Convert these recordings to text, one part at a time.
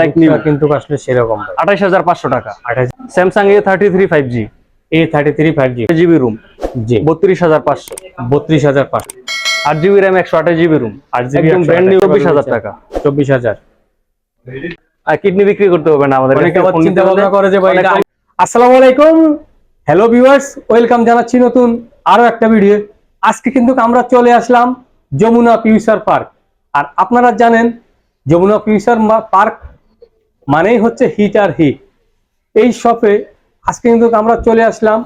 Like new কিন্তু আসলে সেরকম টাকা। রুম জি। একদম ব্র্যান্ড নিউ টাকা। আর কিডনি বিক্রি করতে হবে না আমাদের। অনেকে চিন্তা ভাবনা করে যে ভাই আসসালামু আলাইকুম। হ্যালো ভিউয়ার্স ওয়েলকাম জানাচ্ছি নতুন আরও একটা ভিডিও আজকে কিন্তু আমরা চলে আসলাম যমুনা ফিউচার পার্ক আর আপনারা জানেন যমুনা ফিউচার পার্ক মানেই হচ্ছে হিট আর হিট। এই শপে আজকে কিন্তু আমরা চলে আসলাম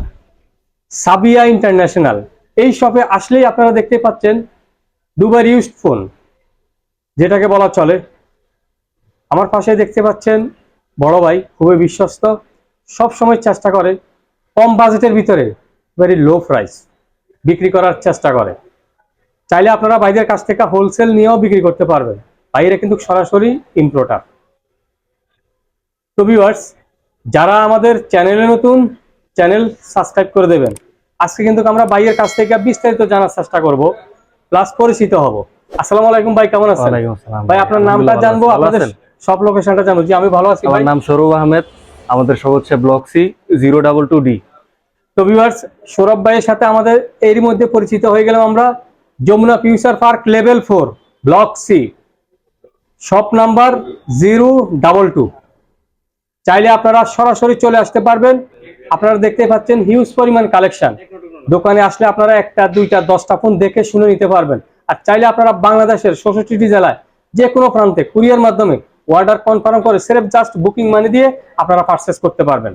সাবিয়া ইন্টারন্যাশনাল। এই শপে আসলেই আপনারা দেখতে পাচ্ছেন দুবার ইউজড ফোন, যেটাকে বলা চলে। আমার পাশে দেখতে পাচ্ছেন বড় ভাই, খুবই বিশ্বস্ত, সব সময় চেষ্টা করে, কম বাজেটের ভিতরে ভেরি লো প্রাইস বিক্রি করার চেষ্টা করে। চাইলে আপনারা ভাইদের কাছ থেকে হোলসেল নিয়েও বিক্রি করতে পারবেন। বাইরে কিন্তু সরাসরি ইম্পোর্টার তো ভিউয়ার্স যারা আমাদের চ্যানেলে নতুন চ্যানেল সাবস্ক্রাইব করে দেবেন। আজকে কিন্তু আমরা ভাইয়ের কাছ থেকে বিস্তারিত জানার চেষ্টা করব। প্লাস পরিচিত হব। আসসালামু আলাইকুম ভাই কেমন আছেন? ভাই আপনার নামটা জানব আপনাদের সব লোকেশনটা জানব। জি আমি ভালো আছি আমার নাম সৌরভ আহমেদ আমাদের সব হচ্ছে block C zero double two D তো ভিউয়ার্স সৌরভ ভাইয়ের সাথে আমাদের এরই মধ্যে পরিচিত হয়ে গেলাম আমরা। Jamuna Future Park level four, block C. Shop number zero double two. চাইলে আপনারা সরাসরি চলে আসতে পারবেন। আপনারা দেখতে পাচ্ছেন হিউজ পরিমাণ কালেকশন। দোকানে আসলে আপনারা একটা, দুইটা, দশটা ফোন দেখে শুনে নিতে পারবেন। আর চাইলে আপনারা বাংলাদেশের ষষ্ঠটি জেলায় যে কোনো প্রান্তে কুরিয়ার মাধ্যমে অর্ডার কনফার্ম করে সেরেফ জাস্ট বুকিং মানি দিয়ে আপনারা পারচেস করতে পারবেন।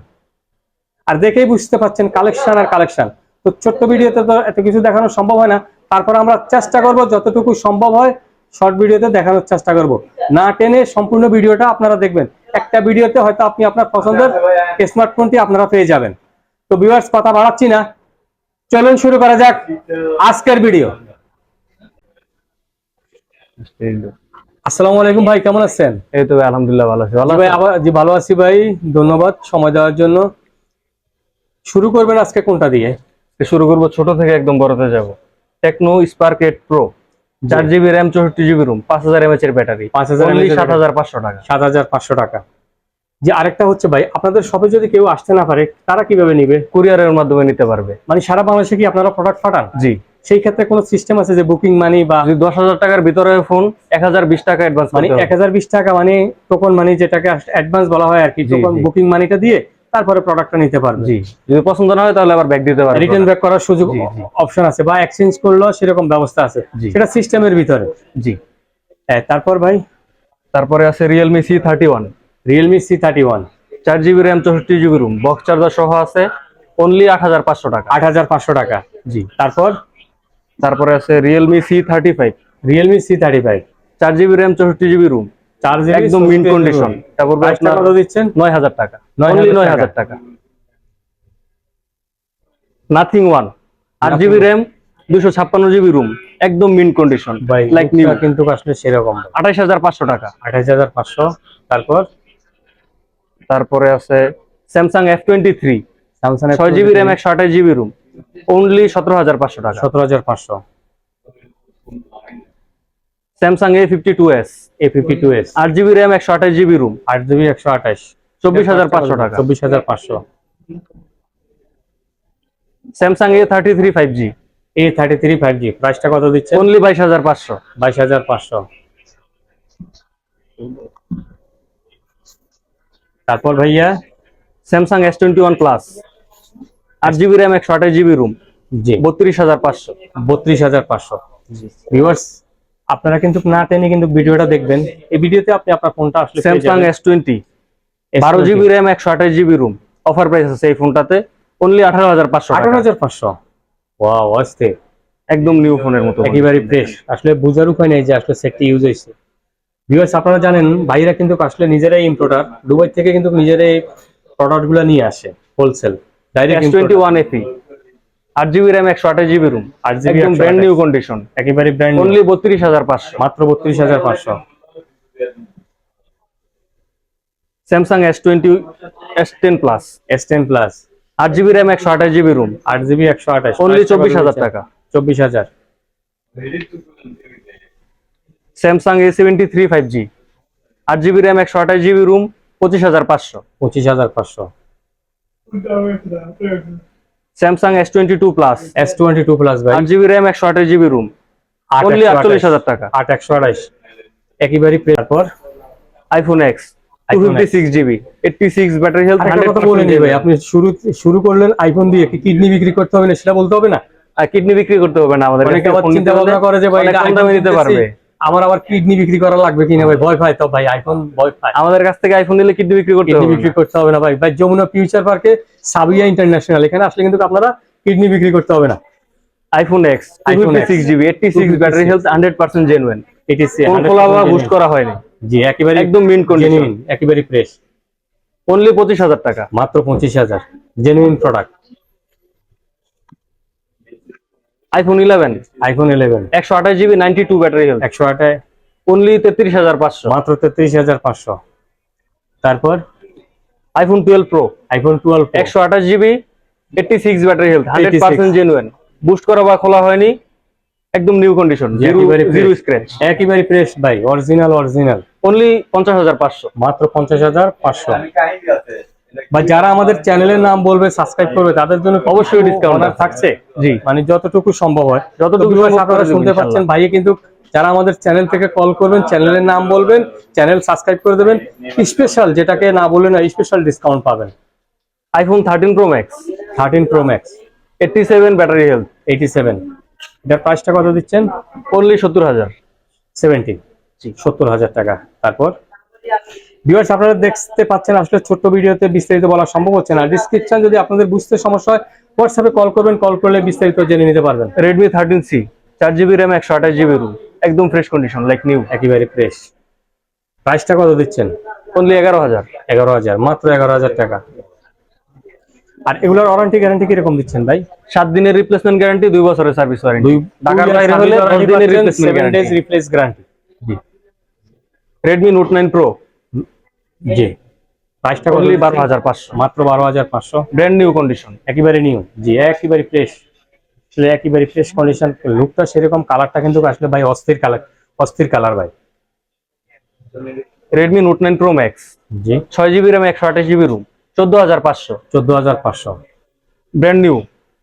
আর দেখেই বুঝতে পাচ্ছেন কালেকশন আর কালেকশন। তো ছোট্ট ভিডিওতে তো এত কিছু দেখানো সম্ভব হয় না। তারপর আমরা চেষ্টা করব যতটুকু সম্ভব হয় শর্ট ভিডিওতে দেখানোর চেষ্টা করব। না টেনে সম্পূর্ণ ভিডিওটা আপনারা দেখবেন। একটা ভিডিওতে হয়তো আপনি আপনার পছন্দের স্মার্টফোনটি আপনারা পেয়ে যাবেন। তো ভিউয়ার্স কথা বাড়াচ্ছি না। চলুন শুরু করা যাক আজকের ভিডিও। আসসালামু আলাইকুম ভাই কেমন আছেন? এই তো ভাই, আলহামদুলিল্লাহ ভালো আছি। ভালো ভাই আবার জি ভালো আছি ভাই। ধন্যবাদ সময় দেওয়ার জন্য। শুরু করবেন আজকে কোনটা দিয়ে? শুরু করব ছোট থেকে একদম বড়তে যাব। টেকনো স্পার্ক এইট প্রো চার জিবি র্যাম চৌষট্টি জিবি রুম পাঁচ হাজার এমএচ এর ব্যাটারি 5000 mAh এর সাত হাজার পাঁচশো টাকা। সাত হাজার পাঁচশো টাকা। যে আরেকটা হচ্ছে ভাই আপনাদের শপে যদি কেউ আসতে না পারে তারা কীভাবে নিবে? কুরিয়ারের মাধ্যমে নিতে পারবে। মানে সারা বাংলাদেশে কি আপনারা প্রোডাক্ট পাঠান জি। সেই ক্ষেত্রে কোনো সিস্টেম আছে যে বুকিং মানি বা যদি দশ হাজার টাকার ভিতরে ফোন এক হাজার বিশ টাকা অ্যাডভান্স মানে এক হাজার বিশ টাকা মানে টোকন মানি যেটাকে অ্যাডভান্স বলা হয় আর কি টোকন। বুকিং মানিটা দিয়ে তারপরে প্রোডাক্টটা নিতে পারবে। জি যদি পছন্দ না হয় তাহলে আবার ব্যাক দিতে পারবে। রিটার্ন ব্যাক করার সুযোগ। অপশন আছে বা এক্সচেঞ্জ করলেও সেরকম ব্যবস্থা আছে। সেটা সিস্টেমের ভিতরে। জি। হ্যাঁ তারপর ভাই? তারপরে আছে Realme C thirty one Realme C thirty one চার জিবি র্যাম চৌষট্টি জিবি রুম বক্স চার্জার সহ আছে অনলি আট হাজার পাঁচশো টাকা। আট হাজার পাঁচশো টাকা। জি। তারপর? তারপরে আছে Realme C thirty five Realme C thirty five চার জিবি র্যাম চৌষট্টি জিবি রুম চার একদম মিন কন্ডিশন তারপর প্রাইসটা কত দিচ্ছেন? নয় হাজার টাকা। 9,000 অনলি নয় টাকা। নাথিং ওয়ান আট জিবি র্যাম দুশো ছাপ্পান্ন জিবি রুম একদম মিন কন্ডিশন লাইক নিউ কিন্তু আসলে সেরকম আঠাশ হাজার পাঁচশো টাকা। আঠাশ হাজার পাঁচশো। তারপর? তারপরে আছে Samsung F twenty three Samsung ছয় জিবি র্যাম একশো আঠাশ জিবি রুম অনলি সতেরো হাজার পাঁচশো টাকা। সতেরো হাজার পাঁচশো। Samsung A fifty two S A fifty two S আট জিবি র্যাম একশো আঠাশ জিবি রুম আট জিবি একশো আঠাশ। চব্বিশ হাজার পাঁচশো টাকা চব্বিশ হাজার পাঁচশো Samsung A thirty three five G A thirty three five G প্রাইসটা কত দিচ্ছে? অনলি বাইশ হাজার পাঁচশো। বাইশ হাজার পাঁচশো। তারপর ভাইয়া? Samsung S twenty one plus আট জিবি র্যাম একশো আঠাশ জিবি রুম জি। বত্রিশ হাজার পাঁচশো। বত্রিশ হাজার পাঁচশো। ভিউয়ার্স আপনারা কিন্তু না টেনে কিন্তু ভিডিওটা দেখবেন। এই ভিডিওতে আপনি আপনার ফোনটা আসলে স্যামসাং এস টোয়েন্টি বারো জিবি র্যাম একশো আঠাশ জিবি রুম অফার প্রাইস আছে এই ফোনটাতে। অনলি আঠারো হাজার পাঁচশো আঠারো হাজার পাঁচশো। ওয়াও অস্থির একদম নিউ ফোনের মতো। একেবারে ফ্রেশ আসলে বুঝার উপায় নেই যে আসলে সেটটি ইউজ হয়েছে। ভিউয়ার্স আপনারা জানেন ভাইরা কিন্তু আসলে নিজেরাই ইম্পোর্টার দুবাই থেকে কিন্তু নিজেরাই প্রোডাক্টগুলো নিয়ে আসে wholesale direct twenty one FE আট জিবি র্যাম একশো আঠাশ জিবি রুম 8GB একদম ব্র্যান্ড নিউ কন্ডিশন একেবারে ব্র্যান্ড অনলি বত্রিশ হাজার পাঁচশো। মাত্র বত্রিশ হাজার পাঁচশো। Samsung S twenty S ten plus S ten plus আট জিবি র্যাম একশো আঠাশ জিবি রুম আট জিবি একশো আঠাশ। অনলি চব্বিশ হাজার টাকা। চব্বিশ হাজার। Samsung A seventy three five G আট জিবি র্যাম একশো আঠাশ জিবি রুম পঁচিশ হাজার পাঁচশো। পঁচিশ হাজার পাঁচশো। Samsung S twenty two plus S twenty two plus ভাই। আট জিবি র্যাম একশো আঠাশ জিবি রুম অনলি আটচল্লিশ। হাজার টাকা। আট একশো আঠাশ। একেবারে প্রে- তারপর? আইফোন এক্স আপনি শুরু শুরু করলেন আইফোন দিয়ে কিডনি বিক্রি করতে হবে না সেটা বলতে হবে না? আর কিডনি বিক্রি করতে হবে না আমাদের চিন্তা ভাবনা করে যে ভাই নিতে পারবে। আমার আবার কিডনি বিক্রি করা লাগবে কিনা ভাই? ভয় পায় তো ভাই আইফোন ভয় পায়। আমাদের কাছ থেকে আইফোন নিলে কিডনি বিক্রি করতে কিডনি বিক্রি করতে হবে না ভাই। ভাই যমুনা ফিউচার পার্কে সাবিয়া ইন্টারন্যাশনাল এখানে আসলে কিন্তু আপনারা কিডনি বিক্রি করতে হবে না। IPhone X iPhone six GB eighty six battery health hundred percent genuine ATC কোন খোলা বা বুস্ট করা হয়নি। জি একেবারে একদম মিন কন্ডিশন একেবারে ফ্রেশ অনলি পঁচিশ হাজার টাকা। মাত্র পঁচিশ হাজার। Genuine product iPhone eleven iPhone eleven একশো আঠাশ GB ninety two battery health একশো আটায় অনলি তেত্রিশ হাজার পাঁচশো। মাত্র তেত্রিশ হাজার পাঁচশো। তারপর? IPhone twelve Pro iPhone twelve একশো আঠাশ GB eighty six battery health hundred percent genuine boost করা বা খোলা হয়নি একদম নিউ কন্ডিশন জিরো। স্ক্র্যাচ একেবারে ফ্রেশ ভাই অরিজিনাল অরিজিনাল অনলি পঞ্চাশ হাজার পাঁচশো। মাত্র পঞ্চাশ হাজার পাঁচশো। বা যারা আমাদের চ্যানেলের নাম বলবে সাবস্ক্রাইব করবে তাদের জন্য অবশ্যই অনার আছে। থাকছে? জি। মানে যতটুকু সম্ভব হয়। যতটুকু আপনারা শুনতে পাচ্ছেন ভাইয়ে কিন্তু যারা আমাদের চ্যানেল থেকে কল করবেন চ্যানেলের নাম বলবেন চ্যানেল সাবস্ক্রাইব করে দেবেন স্পেশাল যেটাকে না বললেন না স্পেশাল ডিসকাউন্ট পাবেন। IPhone thirteen Pro Max thirteen Pro Max eighty seven battery health eighty seven এটার প্রাইসটা কত দিচ্ছেন? অনলি সত্তর হাজার। সেভেন্টি জি। সত্তর হাজার টাকা। তারপর? ভিউয়ার্স আপনারা দেখতে পাচ্ছেন আসলে ছোট্ট ভিডিওতে বিস্তারিত বলা সম্ভব হচ্ছে না। ডিসক্রিপশন যদি আপনাদের বুঝতে সমস্যা হয় হোয়াটসঅ্যাপে কল করবেন কল করলে বিস্তারিত জেনে নিতে পারবেন। রেডমি থার্টিন সি চার জিবি র্যাম একশো আঠাশ জিবি রুম একদম ফ্রেশ কন্ডিশন লাইক নিউ একেবারে ফ্রেশ প্রাইসটা কত দিচ্ছেন? অনলি এগারো হাজার। এগারো হাজার মাত্র এগারো হাজার টাকা। আর এগুলোর ওয়ারেন্টি গ্যারান্টি কীরকম দিচ্ছেন ভাই? সাত দিনের রিপ্লেসমেন্ট গ্যারান্টি দুই বছরের সার্ভিস ওয়ারেন্টি ঢাকার বাইরে হলে দশ দিনের replacement guarantee replace guarantee Redmi Note nine Pro জি। প্রাইসটা অনলি বারো হাজার পাঁচশো। মাত্র বারো হাজার পাঁচশো। ব্র্যান্ড নিউ কন্ডিশন একেবারে নিউ জি একেবারে ফ্রেশ আসলে একেবারে ফ্রেশ কন্ডিশন লুকটা সেরকম কালারটা কিন্তু আসলে ভাই অস্থির কালার অস্থির কালার ভাই। Redmi Note nine Pro Max জি। ছয় জিবি র্যাম একশো আঠাশ জিবি রুম চোদ্দ হাজার পাঁচশো। চোদ্দ হাজার পাঁচশো। ব্র্যান্ড নিউ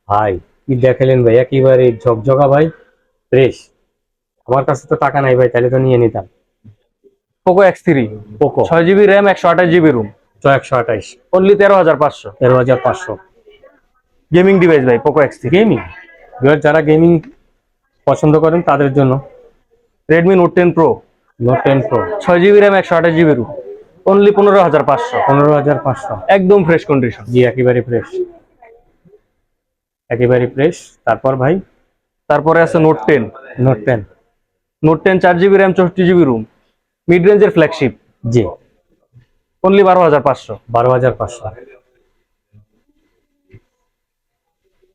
ভাই কি দেখালেন ভাই? একেবারে ঝকঝকা ভাই। ফ্রেশ আমার কাছে তো টাকা নাই ভাই তাহলে তো নিয়ে নিতাম। পোকো এক্স থ্রি পোকো ছয় জিবি র্যাম একশো আঠাশ জিবি রুম ছয় একশো আঠাইশ অনলি তেরো হাজার পাঁচশো। তেরো হাজার পাঁচশো। গেমিং ডিভাইস ভাই পোকো এক্স থ্রি গেমিং এবার যারা গেমিং পছন্দ করেন তাদের জন্য। Redmi Note ten Pro Note ten Pro ছয় জিবি র্যাম একশো আঠাশ জিবি রুম অনলি পনেরো হাজার পাঁচশো। পনেরো হাজার পাঁচশো। একদম ফ্রেশ কন্ডিশন জি একেবারে ফ্রেশ একেবারে ফ্রেশ তারপর ভাই? তারপরে আছে Note ten Note ten Note ten চার জিবি র্যাম চৌষট্টি জিবি রুম মিড রেঞ্জের ফ্ল্যাগশিপ জি। অনলি বারো হাজার পাঁচশো। বারো হাজার পাঁচশো।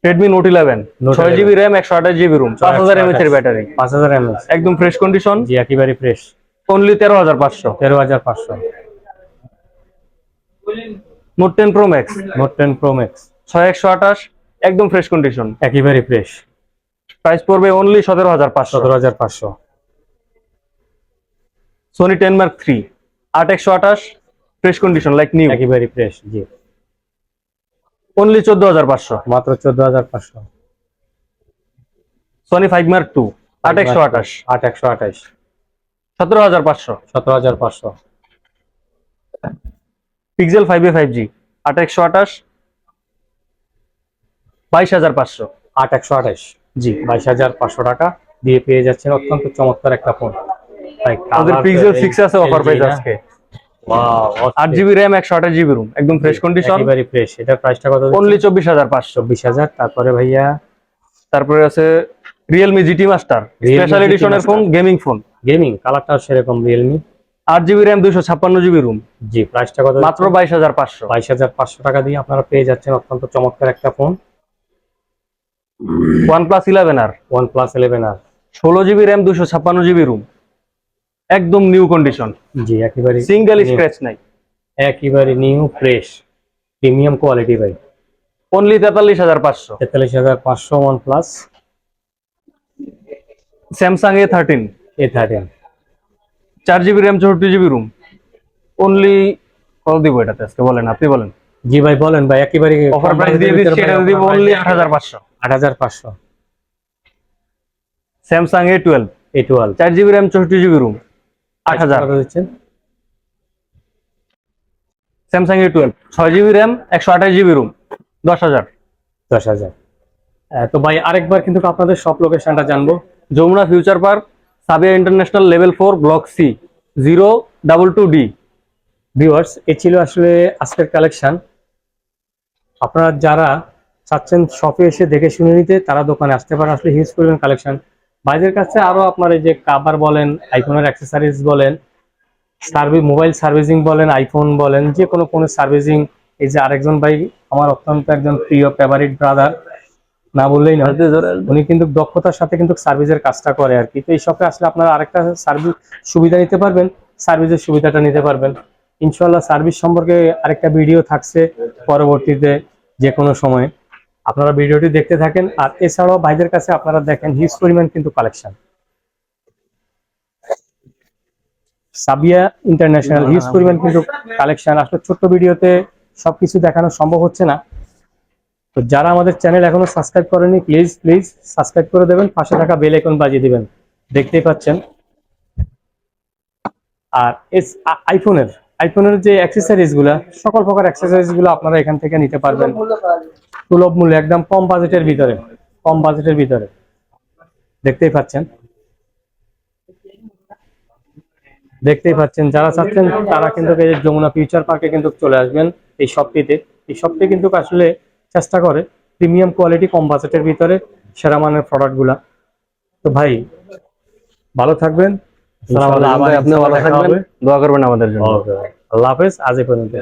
রেডমি নোট ইলেভেন Note ছয় 11 জিবি র্যাম একশো আঠাশ জিবি রুম পাঁচ হাজার এমএচ এর ব্যাটারি পাঁচ হাজার এমএস একদম ফ্রেশ কন্ডিশন জি একেবারে ফ্রেশ অনলি তেরো হাজার পাঁচশো। তেরো হাজার পাঁচশো। Note ten Pro Max Note ten Pro Max ছয় একশো আঠাশ একদম ফ্রেশ কন্ডিশন একেবারে ফ্রেশ প্রাইস পড়বে অনলি সতেরো হাজার পাঁচশো। সতেরো হাজার পাঁচশো। সোনি টেন মার্ক থ্রি আট একশো আঠাশ ফ্রেশ কন্ডিশন লাইক নিউ একেবারে ফ্রেশ জি। অনলি চোদ্দ হাজার পাঁচশো। মাত্র চোদ্দ হাজার পাঁচশো। সোনি ফাইভ মার্ক টু আট একশো আঠাশ। আট একশো আঠাশ। সতেরো হাজার পাঁচশো। সতেরো হাজার পাঁচশো। Pixel five A five G আট একশো আঠাশ বাইশ হাজার পাঁচশো। আট একশো আঠাশ। জি। বাইশ হাজার পাঁচশো টাকা দিয়ে পেয়ে যাচ্ছেন অত্যন্ত চমৎকার একটা ফোন আমাদের পিক্সেল সিক্স আছে অফার প্রাইস আজকে। জিবি র্যাম জিবি রুম একদম ফ্রেশ কন্ডিশন একেবারে প্রাইসটা কত অনলি তারপরে ভাইয়া? তারপরে আছে স্পেশাল এডিশনের ফোন গেমিং ফোন গেমিং সেরকম জিবি র্যাম দুইশো ছাপ্পান্ন জিবি রুম জি প্রাইসটা কত মাত্র বাইশ হাজার পাঁচশো। বাইশ হাজার পাঁচশো টাকা দিয়ে আপনারা পেয়ে যাচ্ছেন অত্যন্ত চমৎকার একটা ফোন ওয়ান প্লাস ইলেভেন আর ষোলো জিবি র্যাম দুশো ছাপ্পান্ন জিবি রুম একদম নিউ কন্ডিশন জি একেবারে সিঙ্গেল স্ক্র্যাচ নাই। একেবারে নিউ ফ্রেশ প্রিমিয়াম কোয়ালিটি ভাই। অনলি তেতাল্লিশ হাজার পাঁচশো। তেতাল্লিশ হাজার পাঁচশো OnePlus Samsung A thirteen A thirteen চার জিবি র্যাম চৌষট্টি জিবি রুম অনলি কত দিব এটাতে আজকে? বলেন আপনি বলেন। জি ভাই বলেন ভাই একেবারে অফার প্রাইস দিয়ে দিচ্ছি এটা দিব অনলি আট হাজার পাঁচশো। আট হাজার পাঁচশো। স্যামসাং এ টুয়েলভ এই টুয়েলভ চার জিবি র্যাম চৌষট্টি জিবি রুম আট হাজার। দিচ্ছেন। স্যামসাং এ টুয়েলভ ছয় জিবি র্যাম একশো আঠাশ জিবি রুম দশ হাজার। দশ হাজার। তো ভাই আরেকবার কিন্তু আপনাদের সব লোকেশনটা জানব। Jamuna Future Park Sabia International level four block C zero double two D viewers এ ছিল আসলে আজকের কালেকশন আপনারা যারা চাচ্ছেন শপে এসে দেখে শুনে নিতে তারা দোকানে আসতে পারেন। আসলে হিউজ পরিমাণ কালেকশন বাইরের কাছে আরও আপনার এই যে কাভার বলেন আইফোনের অ্যাক্সেসরিজ বলেন সার্ভিস মোবাইল সার্ভিসিং বলেন আইফোন বলেন যে কোনো কোনো সার্ভিসিং এই যে আরেকজন ভাই আমার অত্যন্ত একজন প্রিয় ফেভারিট ব্রাদার না বললেই না উনি কিন্তু দক্ষতার সাথে কিন্তু সার্ভিসের কাজটা করে আর কি। তো এই শপে আসলে আপনারা আরেকটা সার্ভিস সুবিধা নিতে পারবেন সার্ভিসের সুবিধাটা নিতে পারবেন। ইনশাল্লাহ সার্ভিস সম্পর্কে আরেকটা ভিডিও থাকছে পরবর্তীতে যে কোনো সময়। আপনারা ভিডিওটি দেখতে থাকেন, আর এছাড়াও ভাইদের কাছে আপনারা দেখেন হিউজ পরিমাণ কিন্তু কালেকশন সাবিয়া ইন্টারন্যাশনাল হিউজ পরিমাণ কিন্তু কালেকশন আসলে ছোট্ট ভিডিওতে সবকিছু দেখানো সম্ভব হচ্ছে না। তো যারা আমাদের চ্যানেল এখনও সাবস্ক্রাইব করেনি প্লিজ প্লিজ সাবস্ক্রাইব করে দেবেন, পাশে থাকা বেল আইকন বাজিয়ে দিবেন। দেখতেই পাচ্ছেন। আর এস আইফোনের আইফোনের যে অ্যাক্সেসরিজগুলা, সকল প্রকার অ্যাক্সেসরিজগুলো আপনারা এখান থেকে নিতে পারবেন। সুলভ মূল্যে একদম কম বাজেটের ভিতরে কম বাজেটের ভিতরে। দেখতেই পাচ্ছেন। দেখতেই পাচ্ছেন যারা চাচ্ছেন তারা কিন্তু এই যমুনা ফিউচার পার্কে কিন্তু চলে আসবেন এই শপটিতে এই শপটি কিন্তু আসলে চেষ্টা করে প্রিমিয়াম কোয়ালিটি কম বাজেটের ভিতরে সেরা মানের প্রোডাক্টগুলা তো ভাই ভালো থাকবেন। আপনিও ভালো থাকবেন। দোয়া করবেন আমাদের জন্য। আল্লাহ হাফেজ। আজ এ পর্যন্ত।